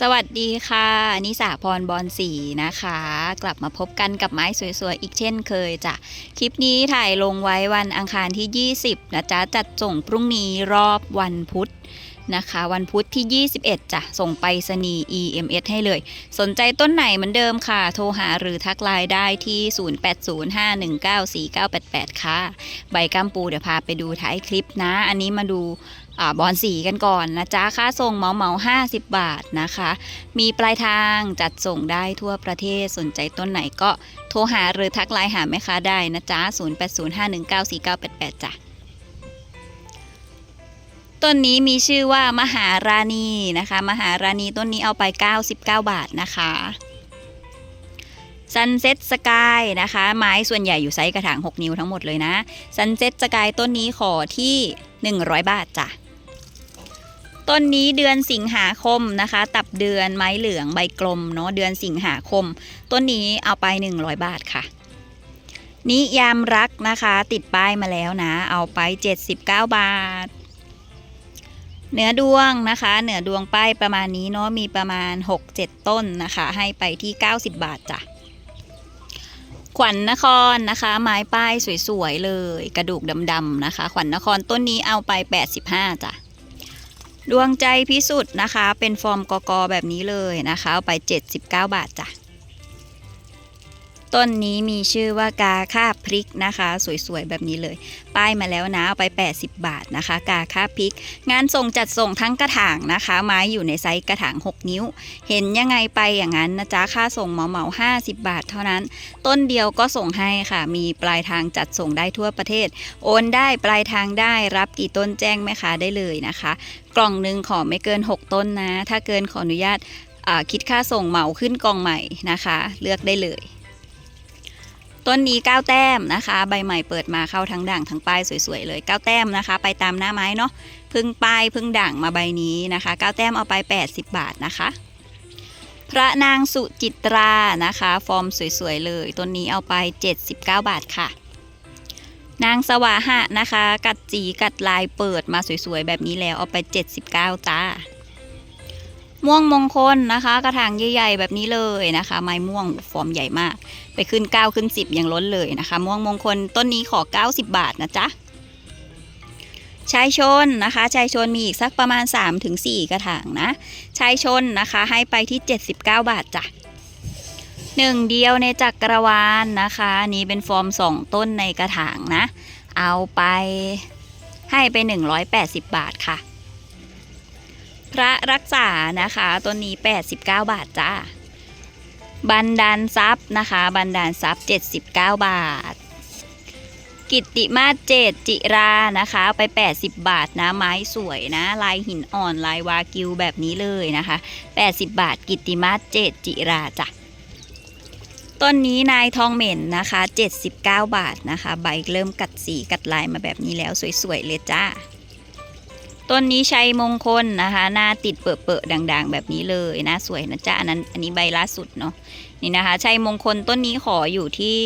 สวัสดีค่ะ นิสาพรบอลสีนะคะ กลับมาพบกันกับไม้สวยๆ อีกเช่นเคยจ้ะ คลิปนี้ถ่ายลงไว้วันอังคารที่ 20 นะจ๊ะ จัดส่งพรุ่งนี้รอบวันพุธนะคะ วันพุธที่ 21จ้ะ ส่งไปรษณี EMS ให้เลย สนใจต้นไหนเหมือนเดิมค่ะ โทรหาหรือทักไลน์ได้ที่ 0805194988 ค่ะ ใบกัมปูเดี๋ยวพาไปดูท้ายคลิปนะ อันนี้มาดู บอลสีกันก่อนนะจ๊ะค่าส่งเมาเหมา50บาทนะคะ มีปลายทางจัดส่งได้ทั่วประเทศสนใจต้นไหนก็โทรหาหรือทักไลน์หาแม่ค้าได้นะจ๊ะ0805194988จ้ะต้นนี้มีชื่อว่ามหาราณีนะคะ มหาราณีต้นนี้เอาไป 99 บาทนะคะซันเซ็ตสกายนะคะ ไม้ส่วนใหญ่อยู่ไซส์กระถาง 6 นิ้วทั้งหมดเลยนะซันเซ็ตสกายต้นนี้ขอที่ 100 บาทจ้ะ ต้นนี้เดือนสิงหาคมนะคะ ตับเดือนไม้เหลืองใบกลมเนาะเดือนสิงหาคม ต้นนี้เอาไป 100 บาทค่ะ นิยามรักนะคะ ติดป้ายมาแล้วนะ เอาไป 79 บาท เหนือดวงนะคะ เหนือดวงป้ายประมาณนี้เนาะมีประมาณ 6-7 ต้นนะคะ ให้ไปที่ 90 บาทจ้ะขวัญนครนะคะ ไม้ป้ายสวยๆเลย กระดูกดำๆนะคะ ขวัญนครต้นนี้เอาไป 85จ้ะ ดวงใจพิสุทธ์นะคะ เป็นฟอร์มกกแบบนี้เลยนะคะ เอาไป 79 บาทจ้ะ ต้นนี้มีชื่อว่ากาค่าพริกนะคะ สวยๆ แบบนี้เลย ป้ายมาแล้วนะเอาไป 80 บาทนะคะ กาค่าพริก งานส่งจัดส่งทั้งกระถางนะคะ ไม้อยู่ในไซส์กระถาง 6 นิ้ว เห็นยังไงไปอย่างนั้นนะจ๊ะค่าส่งเหมาเหมา50 บาทเท่านั้น ต้นเดียวก็ส่งให้ค่ะ มีปลายทางจัดส่งได้ทั่วประเทศ โอนได้ปลายทางได้รับกี่ต้นแจ้งแม่ค้าได้เลยนะคะ กล่องหนึ่งขอไม่เกิน 6 ต้นนะ ถ้าเกินขออนุญาตคิดค่าส่งเหมาขึ้นกล่องใหม่นะคะ เลือกได้เลย ต้นนี้ 9 แต้มนะคะ ใบใหม่เปิดมาเข้าทั้งด่างทั้งป้ายสวยๆเลย9แต้มนะคะ ไปตามหน้าไม้เนาะพึ่งป้ายพึ่งด่างมาใบนี้นะคะ9แต้มเอาไป 80 บาทนะคะ พระนางสุจิตรานะคะ ฟอร์มสวยๆเลยต้นนี้เอาไป 79 บาทค่ะ นางสวาหะนะคะ กัดจีกัดลายเปิดมาสวยๆแบบนี้แล้วเอาไป 79จ้า ม่วงมงคลนะคะ กระถางใหญ่ๆแบบนี้เลยนะคะ ไม้ม่วงฟอร์มใหญ่มาก ไปขึ้น 9 ขึ้น 10 ยังล้นเลยนะคะ ม่วงมงคลต้นนี้ขอ 90 บาทนะจ๊ะชายชนนะคะชายชนมีอีกสักประมาณ 3-4 กระถางนะชายชนนะคะให้ไปที่ 79 บาทจ้ะหนึ่งเดียวในจักรวาลนะคะนนี้เป็นฟอร์ม 2 ต้นในกระถางนะ เอาไปให้ไป 180 บาทค่ะ พระรักษานะคะต้นนี้ 89 บาทจ้าบันดาลทรัพย์นะคะ บันดาลทรัพย์ 79 บาท กิตติมาเจตจิรานะคะไป 80 บาทนะไม้สวยนะ ลายหินอ่อนลายวากิวแบบนี้เลยนะคะ 80 บาท กิตติมาเจตจิราจ้ะต้นนี้นายทองเหม็นนะคะ 79 บาทนะคะ ใบเริ่มกัดสีกัดลายมาแบบนี้แล้วสวยๆเลยจ้า ต้นนี้ชัยมงคลนะคะ หน้าติดเปอะๆด่างๆ แบบนี้เลยนะสวยนะจ๊ะอันนั้นอันนี้ใบล่าสุดเนาะนี่นะคะชัยมงคลต้นนี้ขออยู่ที่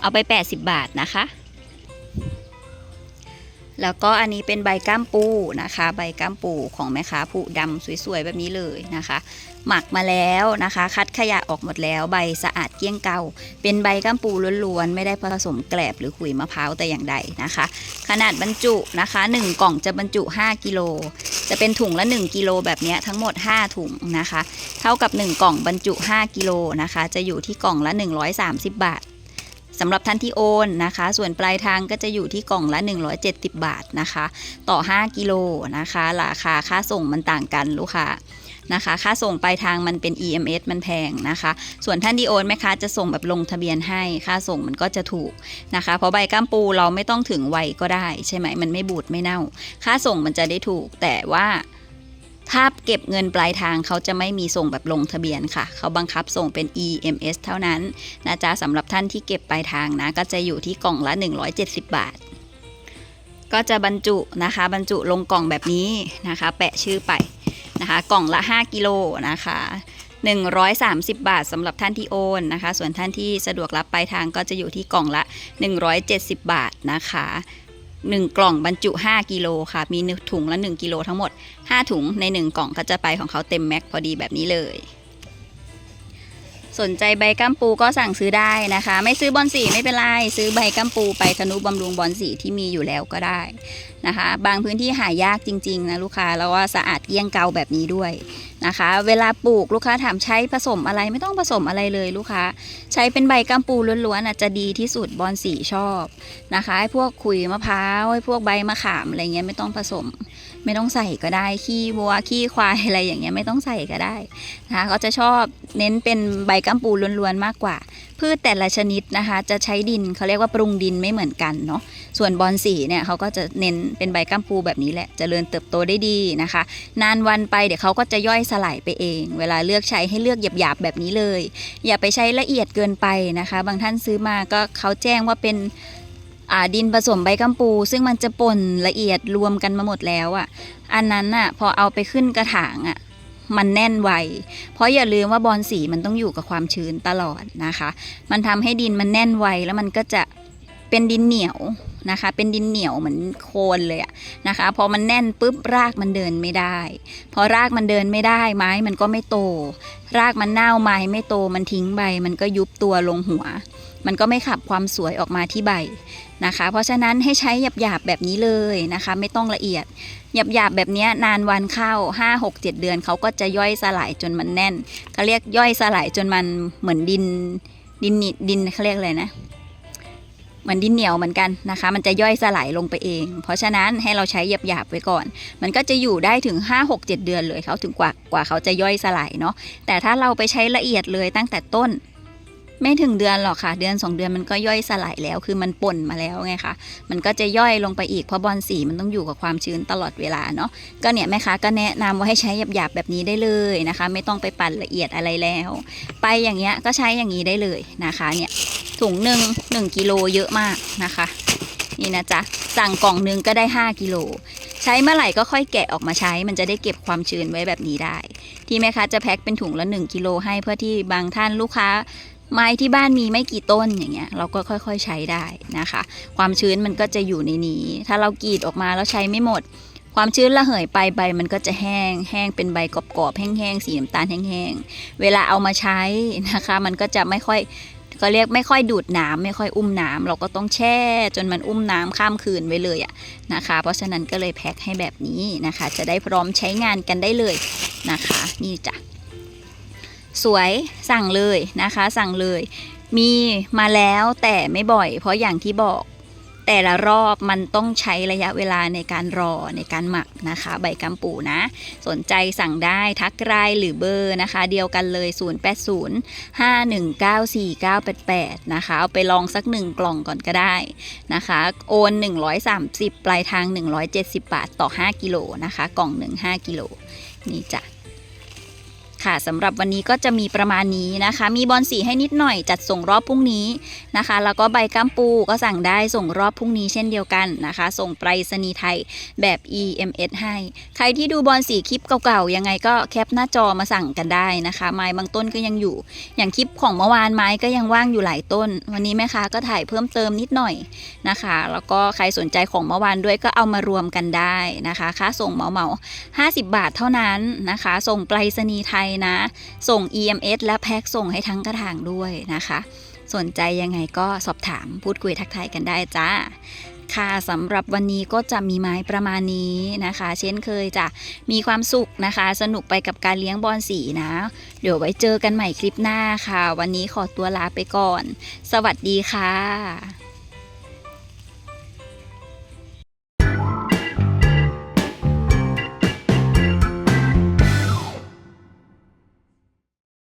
เอาไป 80 บาทนะคะ แล้วก็อันนี้เป็นใบก้ามปูนะคะ ใบก้ามปูของแม่ค้าผู้ดำสวยๆแบบนี้เลยนะคะ หมักมาแล้วนะคะ คัดขยะออกหมดแล้ว ใบสะอาดเกลี้ยงเกาเป็นใบก้ามปูล้วนๆ ไม่ได้ผสมแกลบหรือขุยมะพร้าวแต่อย่างใดนะคะ ขนาดบรรจุนะคะ 1 กล่องจะบรรจุ 5 กิโลจะเป็นถุงละ 1 กิโลแบบนี้ทั้งหมด 5 ถุงนะคะ เท่ากับ 1 กล่องบรรจุ 5 กิโลนะคะ จะอยู่ที่กล่องละ 130 บาท สำหรับท่านที่โอนนะคะ ส่วนปลายทางก็จะอยู่ที่กล่องละ 170 บาทนะคะ ต่อ 5 กิโลนะคะ ราคาค่าส่งมันต่างกันลูกค้านะคะ ค่าส่งปลายทางมันเป็น EMS มันแพงนะคะ ส่วนท่านที่โอนแม่ค้าจะส่งแบบลงทะเบียนให้ ค่าส่งมันก็จะถูกนะคะ เพราะใบก้ามปูเราไม่ต้องถึงไวก็ได้ ใช่ไหม มันไม่บูดไม่เน่า ค่าส่งมันจะได้ถูก แต่ว่า ถ้าเก็บเงินปลายทางเขาจะไม่มีส่งแบบลงทะเบียนค่ะ เขาบังคับส่งเป็น EMS เท่านั้นนะจ๊ะสำหรับท่านที่เก็บปลายทางนะก็จะอยู่ที่กล่องละ 170 บาท ก็จะบรรจุนะคะ บรรจุลงกล่องแบบนี้นะคะ แปะชื่อไปนะคะ กล่องละ 5 กิโลนะคะ130 บาทสำหรับท่านที่โอนนะคะ ส่วนท่านที่สะดวกรับปลายทางก็จะอยู่ที่กล่องละ 170 บาทนะคะ 1 กล่องบรรจุ 5 กิโลค่ะ มีหนึ่งถุงละ 1 กิโลทั้งหมด 5 ถุงใน 1 กล่องก็จะไปของเขาเต็มแม็กพอดีแบบนี้เลย สนใจใบกัมปูก็สั่งซื้อได้นะคะ ไม่ซื้อบอลสีไม่เป็นไร ซื้อใบกัมปูไปทนุบำรุงบอลสีที่มีอยู่แล้วก็ได้นะคะ บางพื้นที่หายากจริงๆนะลูกค้าแล้วว่าสะอาดเกลี้ยงเกาแบบนี้ด้วยนะคะ เวลาปลูกลูกค้าถามใช้ผสมอะไรไม่ต้องผสมอะไรเลยลูกค้า ใช้เป็นใบกัมปูล้วนๆอะจะดีที่สุดบอลสีชอบนะคะไอ้พวกขุยมะพร้าวไอ้พวกใบมะขามอะไรเงี้ยไม่ต้องผสม ไม่ต้องใส่ก็ได้ขี้วัวขี้ควายอะไรอย่างเงี้ยไม่ต้องใส่ก็ได้นะคะเขาจะชอบเน้นเป็นใบกัมปูล้วนๆมากกว่า พืชแต่ละชนิดนะคะ จะใช้ดินเขาเรียกว่าปรุงดินไม่เหมือนกันเนาะส่วนบอลสีเนี่ยเขาก็จะเน้นเป็นใบกัมปูแบบนี้แหละจะเจริญเติบโตได้ดีนะคะ นานวันไปเดี๋ยวเขาก็จะย่อยสลายไปเอง เวลาเลือกใช้ให้เลือกหยาบๆแบบนี้เลย อย่าไปใช้ละเอียดเกินไปนะคะ บางท่านซื้อมาก็เขาแจ้งว่าเป็น อ่าดินผสมใบกัมปู ซึ่งมันจะป่นละเอียดรวมกันมาหมดแล้วอะ่ะ อันนั้นอะพอเอาไปขึ้นกระถางอะมันแน่นไว เพราะอย่าลืมว่าบอลสีมันต้องอยู่กับความชื้นตลอดนะคะ มันทำให้ดินมันแน่นไวแล้วมันก็จะ เป็นดินเหนียวนะคะ เป็นดินเหนียวเหมือนโคลนเลยอะนะคะ พอมันแน่นปุ๊บรากมันเดินไม่ได้ พอรากมันเดินไม่ได้ไม้มันก็ไม่โต รากมันเน่าไม้ไม่โตมันทิ้งใบ มันก็ยุบตัวลงหัว มันก็ไม่ขับความสวยออกมาที่ใบนะคะ เพราะฉะนั้นให้ใช้หยาบๆแบบนี้เลยนะคะ ไม่ต้องละเอียดหยาบๆแบบนี้นานวันเข้า 5 6 7 เดือนเขาก็จะย่อยสลายจนมันแน่นเขาเรียกย่อยสลายจนมันเหมือนดินดินนิดินเขาเรียกอะไรนะ เหมือนดินเหนียวเหมือนกันนะคะ มันจะย่อยสลายลงไปเอง เพราะฉะนั้นให้เราใช้หยาบๆไว้ก่อน มันก็จะอยู่ได้ถึง 5 6 7 เดือนเลยเขาถึงกว่ากว่าเขาจะย่อยสลายเนาะแต่ถ้าเราไปใช้ละเอียดเลยตั้งแต่ต้น ไม่ถึงเดือนหรอกค่ะ เดือน 2 เดือนมันก็ย่อยสลายแล้ว คือมันป่นมาแล้วไงคะมันก็จะย่อยลงไปอีกเพราะบอลสีมันต้องอยู่กับความชื้นตลอดเวลาเนาะก็เนี่ยแม่ค้าก็แนะนำว่าให้ใช้หยาบๆแบบนี้ได้เลยนะคะ ไม่ต้องไปปั่นละเอียดอะไรแล้ว ไปอย่างเงี้ยก็ใช้อย่างนี้ได้เลยนะคะเนี่ย ถุงหนึ่งหนึ่งกิโลเยอะมากนะคะ นี่นะจ๊ะ สั่งกล่องหนึงก็ได้ 5 กิโล ใช้เมื่อไหร่ก็ค่อยแกะออกมาใช้ มันจะได้เก็บความชื้นไว้แบบนี้ได้ ที่แม่ค้าจะแพ็คเป็นถุงละ 1 กิโลให้เพื่อที่บางท่านลูกค้าไม้ที่บ้านมีไม่กี่ต้นอย่างเงี้ยเราก็ค่อยๆใช้ได้นะคะ ความชื้นมันก็จะอยู่ในนี้ ถ้าเรากรีดออกมาแล้วใช้ไม่หมด ความชื้นระเหยไปใบมันก็จะแห้ง แห้งเป็นใบกรอบๆแห้งๆสีน้ำตาลแห้งๆเวลาเอามาใช้นะคะ มันก็จะไม่ค่อย ก็เรียกไม่ค่อยดูดน้ำไม่ค่อยอุ้มน้ำเราก็ต้องแช่ จนมันอุ้มน้ำข้ามคืนไว้เลยอะนะคะ เพราะฉะนั้นก็เลยแพ็คให้แบบนี้นะคะ จะได้พร้อมใช้งานกันได้เลยนะคะ นี่จ้ะสวยสั่งเลยนะคะ สั่งเลย มีมาแล้วแต่ไม่บ่อย เพราะอย่างที่บอก แต่ละรอบมันต้องใช้ระยะเวลาในการรอในการหมักนะคะ ใบกัมปูนะ สนใจสั่งได้ทักไลน์หรือเบอร์นะคะ เดียวกันเลย 080 5194988 นะคะ เอาไปลองสักหนึ่งกล่องก่อนก็ได้นะคะ โอน 130 ปลายทาง 170 บาทต่อ 5 กิโลนะคะ กล่องหนึ่ง5กิโลนี่จ้ะ ค่ะสำหรับวันนี้ก็จะมีประมาณนี้นะคะ มีบอลสีให้นิดหน่อยจัดส่งรอบพรุ่งนี้นะคะ แล้วก็ใบกัมปูก็สั่งได้ส่งรอบพรุ่งนี้เช่นเดียวกันนะคะ ส่งไปรษณีย์ไทยแบบ EMS ให้ ใครที่ดูบอลสีคลิปเก่าๆยังไงก็แคปหน้าจอมาสั่งกันได้นะคะไม้บางต้นก็ยังอยู่ อย่างคลิปของเมื่อวานไม้ก็ยังว่างอยู่หลายต้น วันนี้แม่ค้าก็ถ่ายเพิ่มเติมนิดหน่อยนะคะ แล้วก็ใครสนใจของเมื่อวานด้วยก็เอามารวมกันได้นะคะ ค่าส่งเหมาเหมา50 บาทเท่านั้นนะคะ ส่งไปรษณีย์ไทยยนะ ส่ง EMS และแพ็คส่งให้ทั้งกระถางด้วยนะคะ สนใจยังไงก็สอบถามพูดคุยทักทายกันได้จ้าค่ะสำหรับวันนี้ก็จะมีไม้ประมาณนี้นะคะ เช่นเคยจะมีความสุขนะคะ สนุกไปกับการเลี้ยงบอลสีนะ เดี๋ยวไว้เจอกันใหม่คลิปหน้าค่ะ วันนี้ขอตัวลาไปก่อน สวัสดีค่ะ